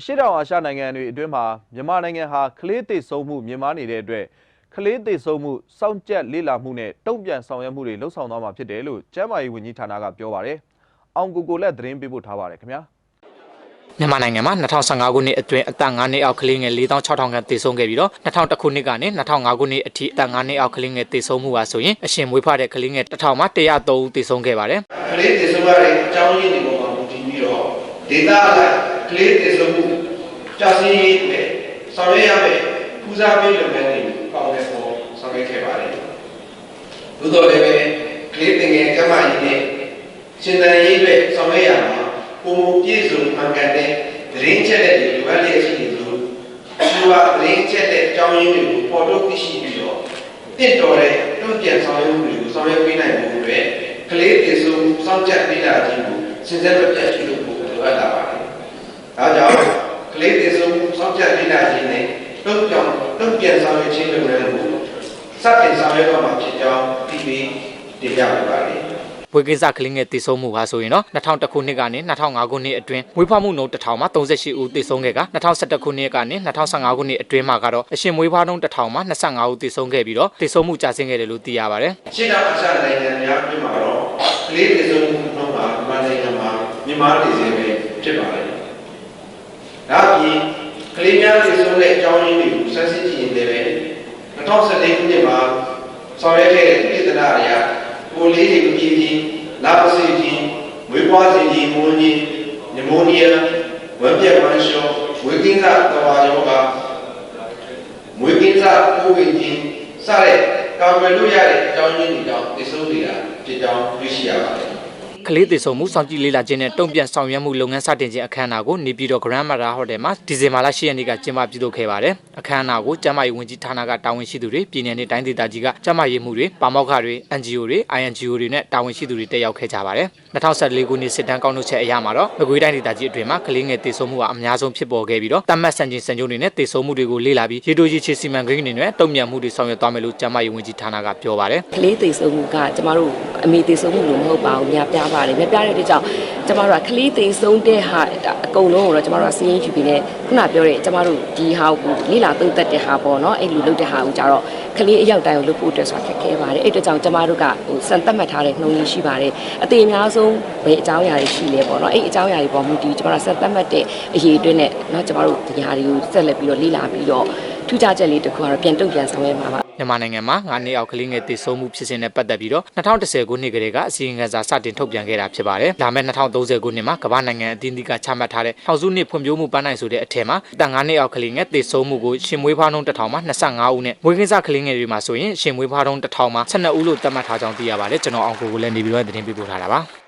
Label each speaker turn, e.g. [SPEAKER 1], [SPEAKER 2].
[SPEAKER 1] အရှိတောင်အာရှနိုင်ငံတွေအတွင်းမှာမြန်မာနိုင်ငံဟာကလေးသေဆုံးမှုမြင့်မားနေတဲ့အတွက်ကလေးသေဆုံးမှုစောင့်ကြက်လေ့လာမှုနဲ့တုံ့ပြန်ဆောင်ရွက်မှုတွေလှုပ်ဆောင်သွားမှာဖြစ်တယ်လို့ကျန်းမာရေးဝန်ကြီးဌာနကပြောပါတယ်။အောင်ကိုကိုလက်သတင်းပေးပို့ထားပါတယ်ခင်ဗျာ။
[SPEAKER 2] မြန်မာနိုင်ငံမှာ2015ခုနှစ်အတွင်းအသက်9နှစ်အောက်ကလေးငယ်4600ခန့်သေဆုံးခဲ့ပြီးတော့2000ခုနှစ်ကနေ2005ခုနှစ်အထိအသက်9နှစ်အောက်ကလေးငယ်သေဆုံးမှုပါဆိုရင်အရှင်မွေးဖွားတဲ့ကလေးငယ်1000မှာ103ဦးသေဆုံးခဲ့ပါတယ်
[SPEAKER 3] ကလေးတည်ဆုံးရတဲ့အကြောင်းရင်းတွေပေါ်မှာမူတည်ပြီးတော့ဒေတာအလိုက် ကလေးတည်ဆုံးမှုကြာစီရေးနဲ့ဆောင်ရွက်ရမယ့်ပူဇာပေးလုပ်ငန်းတွေပေါင်းတဲ့ပေါ်ဆောင်ရွက်ခဲ့ပါတယ်။သို့တော်လည်းပဲကလေးတင်ငယ်ကျန်းမာရေးနဲ့ရှင်သန်ရေးအတွက်ဆောင်ရွက်ရမှာပုံမပြည့်စုံမှန်ကန်တဲ့သတင်းချက်လက်တွေလိုအပ်လျက်ရှိနေသလိုဒီဟာသတင်းချက်လက်အကြောင်းရင်းတွေကိုပေါ်ထုတ်သိရှိပြီးတော့တင့်တော်တဲ့တုံ့ပြန်ဆောင်ရွက်မှုတွေကိုဆောင်ရွက်ပေးနိုင်ဖို့အတွက်ကလေးတည်ဆုံးစောင့်ကြပ်ပေးတာခြင်းကိုစဉ်ဆက်မပြတ်ပြုလုပ်ဖို့လိုအပ်လာပါတယ်။ ဒါကြောင့်ကလေးတည်ဆုံးစောင့်ကြပ်ပေးတာခြင်းနဲ့တုံ့ပြန်တုံ့ပြန်ဆောင်ရွက်ခြင်းလုပ်ငန်းကိုစတင်ဆောင်ရွက်တော့မှာဖြစ်ကြောင်းဒီပြီးတင်ပြပါပါတယ်။
[SPEAKER 2] ဘွေကိစ္စကလေးငယ်သေဆုံးမှုပါဆိုရင်တော့2001ခုနှစ်ကနေ2005ခုနှစ်အတွင်းမွေးဖွားမှုနှုန်း1000မှာ38ဦးသေဆုံးခဲ့က2011ခုနှစ်ကနေ2015ခုနှစ်အတွင်းမှာကတော့အရှင်မွေးဖွားနှုန်း1000မှာ25ဦးသေဆုံးခဲ့ပြီးတော့သေဆုံးမှုကျဆင်းခဲ့တယ်လို့သိရပါတယ်
[SPEAKER 3] ရှင်းတာအစားနိုင်ငံများပြမှာတော့ကလေးပြည်စုံမှုနှုန်းမှာမြန်မာနိုင်ငံမှာမြန်မာပြည်စင်ပဲဖြစ်ပါတယ်။ ဒါအပြင်ကလေးများပြည်စုံတဲ့အကြောင်းရင်းတွေကိုဆက်စစ်ကြည့်ရင်လည်း2014ခုနှစ်မှာဆောင်ရွက်ခဲ့တဲ့ပြည်ထနာအရာကိုလေးတွေအပြည့်ချင်းလာပစီချင်းဝေးပွားစီချင်းမွန်းချင်းနီမိုနီးယားဝက်ပြက်ဝမ်းလျှောဝေကင်းစာတဝါယောဂမွေးကင်းစာပိုးဝင်ချင်းစတဲ့ကာကွယ်လို့ရတဲ့အကြောင်းရင်းတွေကြောင့်တည်ဆုံးနေတာဖြစ်ကြောင်းသိရှိရပါတယ်
[SPEAKER 2] ကလေးသေဆုံးမှုစောင့်ကြည့်လေ့လာခြင်းနဲ့တုံ့ပြန်ဆောင်ရွက်မှုလုပ်ငန်းစတင်ခြင်းအခမ်းအနားကိုနေပြည်တော် Grand Mara Hotel မှာဒီဇင်ဘာလ10ရက်နေ့ကကျင်းပပြုလုပ်ခဲ့ပါတယ်။အခမ်းအနားကိုကျန်းမာရေးဝန်ကြီးဌာနကတာဝန်ရှိသူတွေပြည်내နဲ့တိုင်းဒေသကြီးကကျန်းမာရေးမှုတွေပါမောက္ခတွေ NGO တွေ INGO တွေနဲ့တာဝန်ရှိသူတွေတက်ရောက်ခဲ့ကြပါတယ်။2014ခုနှစ်စစ်တမ်းကောက်နှုတ်ချက်အရမှာတော့မကွေးတိုင်းဒေသကြီးအတွင်းမှာကလေးငယ်သေဆုံးမှုကအများဆုံးဖြစ်ပေါ်ခဲ့ပြီးတော့တတ်မှတ်စံချိန်စံညွှန်းတွေနဲ့သေဆုံးမှုတွေကိုလေ့လာပြီးရေတိုရေချေစီမံကိန်းတွေနဲ့တုံ့ပြန်မှုတွေဆောင်ရွက်သွားမယ်လို့ကျန်းမာရေးဝန်ကြီးဌာနကပြောပါတယ်။
[SPEAKER 4] ကလေးသေဆုံးမှုကကျမတို့ အမေသေဆုံးမှုလို့မဟုတ်ပါဘူးများပြားပါတယ်များပြားတဲ့အတွက်ကြောင့်ကျမတို့ကကလေးသေဆုံးတဲ့ဟာအကုန်လုံးကိုတော့ကျမတို့ကစီးရင်ယူပြီးနဲ့ခုနပြောတဲ့ကျမတို့ဒီဟာကိုလိလာသုံးသက်တဲ့ဟာပေါ့နော်အဲ့လိုလုပ်တဲ့ဟာကိုကြတော့ကလေးအရောက်တိုင်းကိုလုပ်ဖို့အတွက်ဆိုတာခက်ခဲပါတယ်အဲ့အတွက်ကြောင့်ကျမတို့ကဟိုစံသတ်မှတ်ထားတဲ့နှုံးကြီးရှိပါတယ်အသေးအများဆုံးဘယ်အကြောင်းအရာတွေရှိလဲပေါ့နော်အဲ့အကြောင်းအရာတွေပေါ်မူတည်ကျမတို့စံသတ်မှတ်တဲ့အရေးအတွက်နဲ့เนาะကျမတို့ဒီဟာတွေကိုဆက်လက်ပြီးတော့လေ့လာပြီးတော့ထူးခြားချက်လေးတစ်ခုကတော့ပြန်တုံ့ပြန်ဆောင်ရွက်မှာပါ
[SPEAKER 2] မြန်မာနိုင်ငံမှာ9နှစ်အောက်ကလေးငယ်တည်ဆုံမှုဖြစ်စဉ်နဲ့ပတ်သက်ပြီးတော့2010ခုနှစ်ကလေးကအစီရင်ခံစာစတင်ထုတ်ပြန်ခဲ့တာဖြစ်ပါတယ်။လာမယ့်2030ခုနှစ်မှာကမ္ဘာနိုင်ငံအသီးသီးကချမှတ်ထားတဲ့ထောင်စုနှစ်ဖွံ့ဖြိုးမှုပန်းနိုင်ဆိုတဲ့အထက်မှာတန်9နှစ်အောက်ကလေးငယ်တည်ဆုံမှုကိုရှင်မွေးဖွားနှုန်းတစ်ထောင်မှာ25ဦးနဲ့မွေးကင်းစကလေးငယ်တွေမှာဆိုရင်ရှင်မွေးဖွားနှုန်းတစ်ထောင်မှာ12ဦးလို့သတ်မှတ်ထားကြောင်းသိရပါတယ်။ကျွန်တော်အောင်ကိုကိုလည်းနေပြီးတော့သတင်းပေးပို့ထားတာပါ။